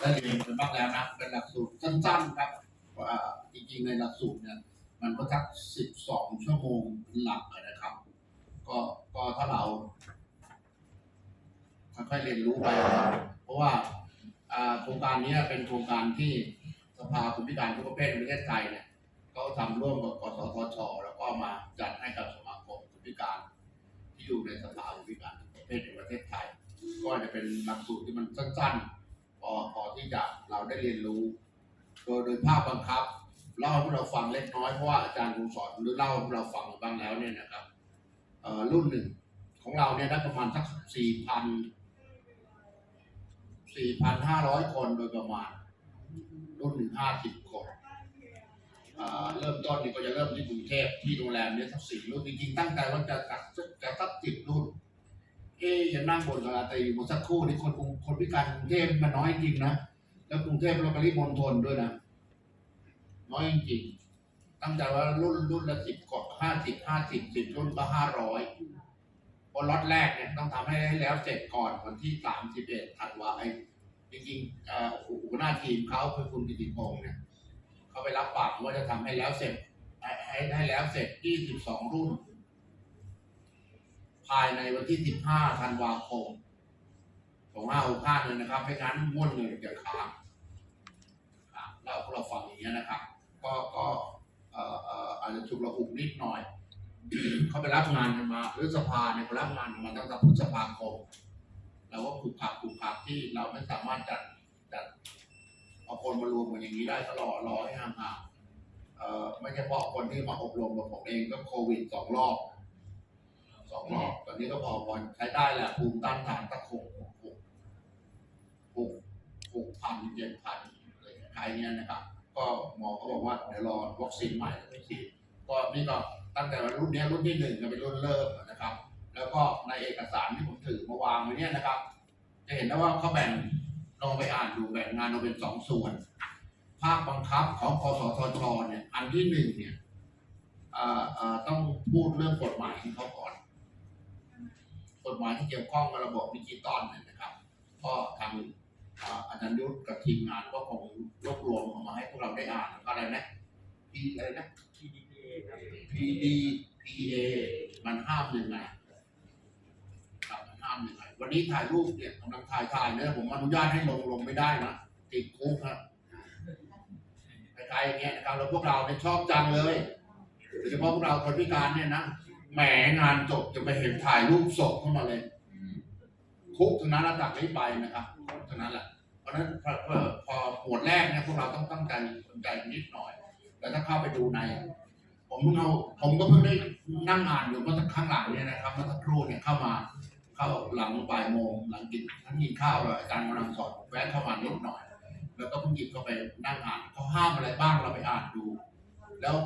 ได้เรียนไปบ้างแล้วนะเป็นหลักสูตรสั้นๆครับว่าจริงๆในหลักสูตรเนี่ยมันก็สักสิบสองชั่วโมงเป็นหลักนะครับ ก็ก็ถ้าเราค่อยๆเรียนรู้ไปนะเพราะว่าโครงการนี้เป็นโครงการที่สภาคนพิการทุกประเภทในประเทศไทยเนี่ยก็ทำร่วมกับกสทช แล้วก็มาจัดให้กับสมาคมคนพิการ ที่อยู่ในสภาคนพิการทุกประเภทในประเทศไทย ก็จะเป็นหลักสูตรที่มันสั้นๆ พอพอที่จะเราได้เรียนรู้ โดยโดยภาพบังคับเล่าให้พวกเราฟังเล็กน้อยเพราะว่าอาจารย์ครูสอนหรือเล่าให้เราฟังบ้างแล้วเนี่ยนะครับรุ่นหนึ่งของเราเนี่ยได้ประมาณสักสี่พันสี่พันห้าร้อยคนโดยประมาณ รุ่นหนึ่งห้าสิบคนเริ่มต้นนี่ก็จะเริ่มที่กรุงเทพที่โรงแรมเนี่ยสักสี่รุ่นจริงๆตั้งใจว่าจะจัดจะสักสิบรุ่น ยยังนั่งบนกระแต่อยู่เมื่อสักครู่นี่คนกรุงคนพิการกรุงเทพมันน้อยจริงนะแล้วกรุงเทพเราปริมณฑลด้วยนะน้อยจริงตั้งใจว่ารุ่นรุ่นละสิบกว่าห้าสิบห้าสิบสิบรุ่นก็ห้าร้อยพอล็อตแรกเนี่ยต้องทำให้ได้แล้วเสร็จก่อนวันที่สามสิบเอ็ดธันวาไอ้จริงๆเอ่อหัวหน้าทีมเขาคือคุณกิติพงษ์เนี่ยเขาไปรับปากว่าจะทำให้แล้วเสร็จให้ให้ให้แล้วเสร็จยี่สิบสองรุ่น ภายในวันที่ 15 ธันวาคม2565เลยนะครับไม่งั้นม้วนเงินจะค้างครับเราเราฟังอย่างนี้ยนะครับ ก็ก็เอ่ออาจจะฉุกระหุกนิดหน่อย เขาไปรับงานกันมาหรือสภาเนี่ยเขารับงานมาตั้งแต่พฤษภาคมเราก็ผูกผักผูกผักที่เราไม่สามารถจัดจัดเอาคนมารวมกันอย่างนี้ได้ตลอดรอให้ห่างๆเอ่อไม่เฉพาะคนที่มาอบรมกับผมเองก็โควิดสองรอบ สองรอบตอนนี้ก็พอพอใช้ได้แหละภูมิต้านทานตะหกหกหกหกพันเจ็ดพันอะไรคล้ายเนี้ยนะครับ ก็หมอเขาบอกว่าเดี๋ยวรอวัคซีนใหม่แล้วไปฉีดก็นี่ก็ตั้งแต่รุ่นนี้รุ่นที่หนึ่งก็เป็นรุ่นเริ่มนะครับ แล้วก็ในเอกสารที่ผมถือมาวางไว้เนี่ยนะครับ จะเห็นได้ว่าเขาแบ่งลองไปอ่านดูแบ่งงานออกเป็นสองส่วน ภาคบังคับของกสทชเนี่ยอันที่หนึ่งเนี่ยต้องพูดเรื่องกฎหมายของเขาก่อก ฎหมายที่เกี่ยวข้องกับระบบดิจิตอลนนะครับ ก็ทางอาจารย์ยุทธกับทีมงานก็คงรวบรวมออกมาให้พวกเราได้อ่านก็อะไรนะ P อะไรนะ PDPA ครับ PDPA มันห้ามยังไงครับมันห้ามยังไงวันนี้ถ่ายรูปเนี่ยกำลังถ่ายถ่ายเนี่ยผมอนุญาตให้ลงลงไม่ได้นะติดคุกครับคล้ายๆอย่างเงี้ยนะครับแล้วพวกเราเนี่ยชอบจังเลยโดยเฉพาะพวกเราคนพิการเนี่ยนะ แหมงานจบจะไปเห็นถ่ายรูปศพเข้ามาเลย คุกทั้งนั้นระดับนี้ไปนะครับคุกทั้งนั้นแหละเพราะฉะนั้นพอพอพอหมวดแรกเนี่ยพวกเราต้องตั้งใจสนใจนิดหน่อยแต่ถ้าเข้าไปดูใน ผมเพิ่งเอาผมก็เพิ่งได้นั่งอ่านอยู่เมื่อสักข้างหลังเนี่ยนะครับเมื่อสักครู่เนี่ยเข้ามา เข้าหลังบ่ายโมงหลังกินทั้งกินข้าวแล้วอาจารย์กำลังสอนแวะเข้ามานิดหน่อย แล้วก็เพิ่งหยิบเข้าไปนั่งอ่านเขาห้ามอะไรบ้างเราไปอ่านดู แล้ว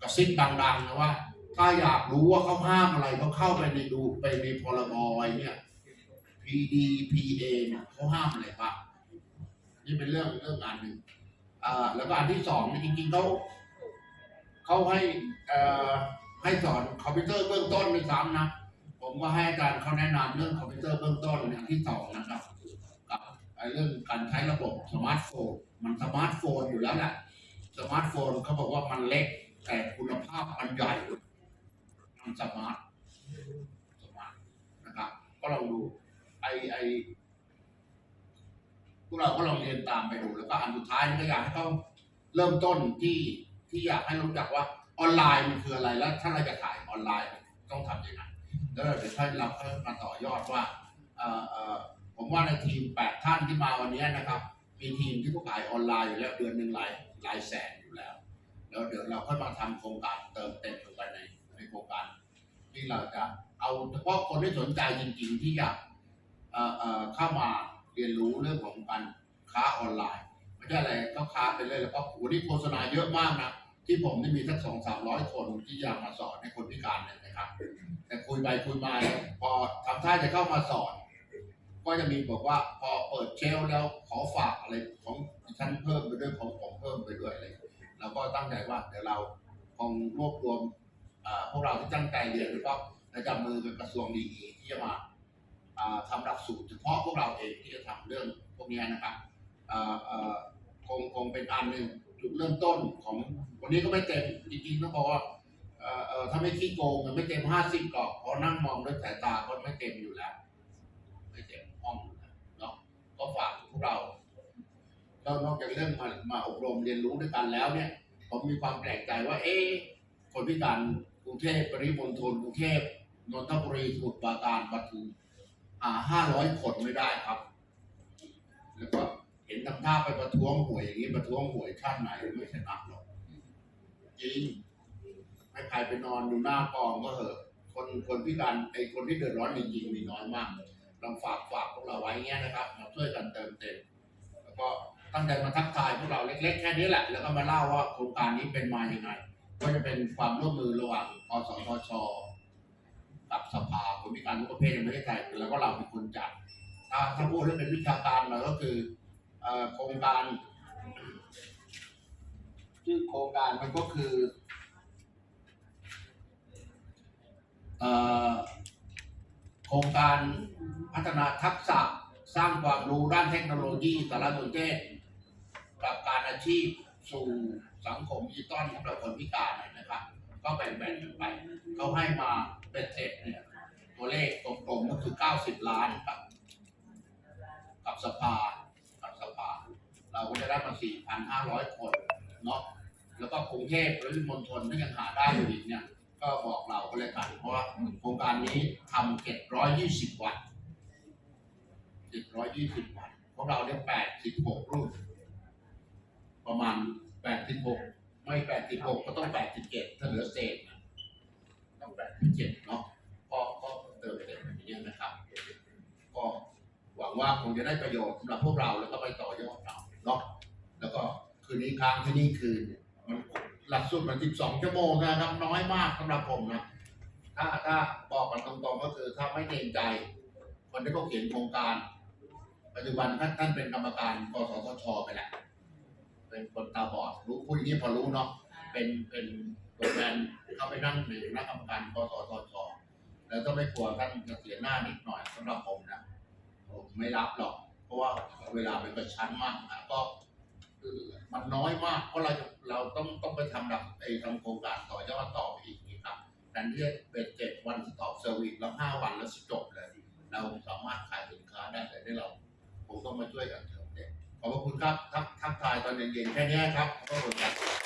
กระซิบดังๆนะว่า ถ้าอยากรู้ว่าเขาห้ามอะไรเขาเข้าไปในดูไปในพรบไว้เนี่ย PDPA เนี่ยเขาห้ามอะไรบ้างนี่เป็นเรื่องเรื่องอันหนึ่งอ่าแล้วก็อันที่สองจริงๆเขาเขาให้เอ่อให้สอนคอมพิวเตอร์เบื้องต้นด้วยซ้ำนะผมก็ให้อาจารย์เขาแนะนำเรื่องคอมพิวเตอร์เบื้องต้นอย่างที่สองนะครับกับไอ้เรื่องการใช้ระบบสมาร์ทโฟนมันสมาร์ทโฟนอยู่แล้วแหละสมาร์ทโฟนเขาบอกว่ามันเล็กแต่คุณภาพมันใหญ่ มันสมาร์ทสมาร์ทนะครับ ก็ลองดูไอไอพวกเราก็ลองเรียนตามไปดูแล้วก็อันสุดท้ายนี่ก็อยากให้เขาเริ่มต้นที่ที่อยากให้รู้จักว่าออนไลน์มันคืออะไรแล้วถ้าเราจะขายออนไลน์ต้องทำยังไงแล้วเราเดี๋ยวค่อยเราค่อยมาต่อยอดว่าผมว่าในทีมแปดท่านที่มาวันนี้นะครับ มีทีมที่เขาขายออนไลน์อยู่แล้วเดือนหนึ่งหลายหลายแสนอยู่แล้ว แล้วเดี๋ยวเราค่อยมาทำโครงการเติมเต็มลงไปในในโครงการ ที่เราจะเอาเฉพาะคนที่สนใจจริง ๆ ที่อยากเอ่อเอ่อเข้ามาเรียนรู้เรื่องของการค้าออนไลน์ไม่ใช่อะไรก็ค้าไปเลยแล้วก็โหนี่โฆษณาเยอะมากนะที่ผมนี่มีสักสองสามร้อยคนที่อยากมาสอนให้คนพิการเนี่ยนะครับ แต่คุยไปคุยมาพอทำท่าจะเข้ามาสอน ก็จะมีบอกว่าพอเปิดเชลแล้วขอฝากอะไรของฉันเพิ่มไปด้วยของผมเพิ่มไปด้วยอะไรเราก็ตั้งใจว่าเดี๋ยวเราคงรวบรวม พวกเราที่ตั้งใจเรียนแล้วก็จะจับมือกับกระทรวงดีที่จะมาอ่าทำหลักสูตรเฉพาะพวกเราเองที่จะทำเรื่องพวกนี้นะครับคงคงเป็นอันหนึ่งจุดเริ่มต้นของวันนี้ก็ไม่เต็มจริงๆต้องบอกว่าถ้าไม่ขี้โกงมันไม่เต็มห้าสิบหรอกเพราะนั่งมองด้วยสายตาก็ไม่เต็มอยู่แล้ว ไม่เต็มห้องเนาะก็ฝากพวกเราแล้วนอกจากเรื่องมามาอบรมเรียนรู้ด้วยกันแล้วเนี่ย ผมมีความแปลกใจว่า เอ๊คนพิการ กรุงเทพปริมณฑลกรุงเทพนนทบุรีสมุทรปราการปทุมหาห้าร้อยคนไม่ได้ครับ แล้วก็เห็นทำท่าไปประท้วงหวยอย่างนี้ประท้วงหวยชาติไหนไม่ชนะหรอกจริงให้ใครไปนอนอยู่หน้ากองก็เถอะ คนคนพิการไอ้คนที่เดือดร้อนจริงๆมีน้อยมากลองฝากฝากพวกเราไว้เงี้ยนะครับมาช่วยกันเติมเต็มแล้วก็ตั้งใจมาทักทายพวกเราเล็กๆแค่นี้แหละ แล้วก็มาเล่าว่าโครงการนี้เป็นมาอย่างไง ก็จะเป็นความร่วมมือระหว่างกสทช กับสภาคนพิการทุกประเภทในประเทศไทยแล้วก็เราเป็นคนจัด ถ้าถ้าพูดให้เป็นวิชาการหน่อยก็คือโครงการชื่อโครงการมันก็คือเอ่อโครงการพัฒนาทักษะสร้างความรู้ด้านเทคโนโลยีสารสนเทศกับการอาชีพสู่ สังคมดิจิตอลสำหรับคนพิการนะครับ ก็แบ่งๆกันไป เขาให้มาเป็นเสร็จเนี่ยตัวเลขตรงๆก็คือ 90 ล้านกับ กับสภากับสภา เราก็จะได้มา 4,500 คนเนาะแล้วก็กรุงเทพหรือมณฑลที่ยังหาได้อยู่อีกเนี่ยก็บอกเราก็เลยกันเพราะว่าโครงการนี้ทำ720วัน720วันพวกเราเนี่ย86รุ่นประมาณ 86ไม่86ก็ต้อง87ถ้าเหลือเศษนะต้อง87เนาะก็ก็เติมเต็มอย่างนี้นะครับ ก็หวังว่าคงจะได้ประโยชน์สำหรับพวกเราแล้วก็ไปต่อยอดเราเนาะแล้วก็คืนนี้ค้างที่นี่คืนมันหลักสูตรมัน12ชั่วโมงนะครับ น้อยมากสำหรับผมนะถ้าถ้าบอกกันตรงๆก็คือถ้าไม่เกรงใจคนที่เขาเขียนโครงการ ปัจจุบันท่านท่านเป็นกรรมการกสทชไปแล้ว เป็นคนตาบอดรู้พูดอย่างนี้พอรู้เนาะเป็นเป็นตัวแทนเข้าไปนั่งในคณะกรรมการกสทชแล้วก็ไม่กลัวท่านจะเสียหน้านิดหน่อยสำหรับผมนะผมไม่รับหรอก เพราะว่าเวลาเป็นกระชั้นมากนะก็มันน้อยมาก เพราะเราเราต้องต้องไปทำแบบไอ้ทำโครงการต่อยอดต่อไปอีกนี่ครับแทนที่จะเป็นเจ็ดวันตอบเซอร์วิสแล้วห้าวันแล้วจบเลย เราสามารถขายสินค้าได้แต่ได้เรา ผมต้องมาช่วยกันเติมเต็ม ขอบพระคุณครับทักทักทายตอนเย็นๆแค่นี้ครับขอบคุณครับ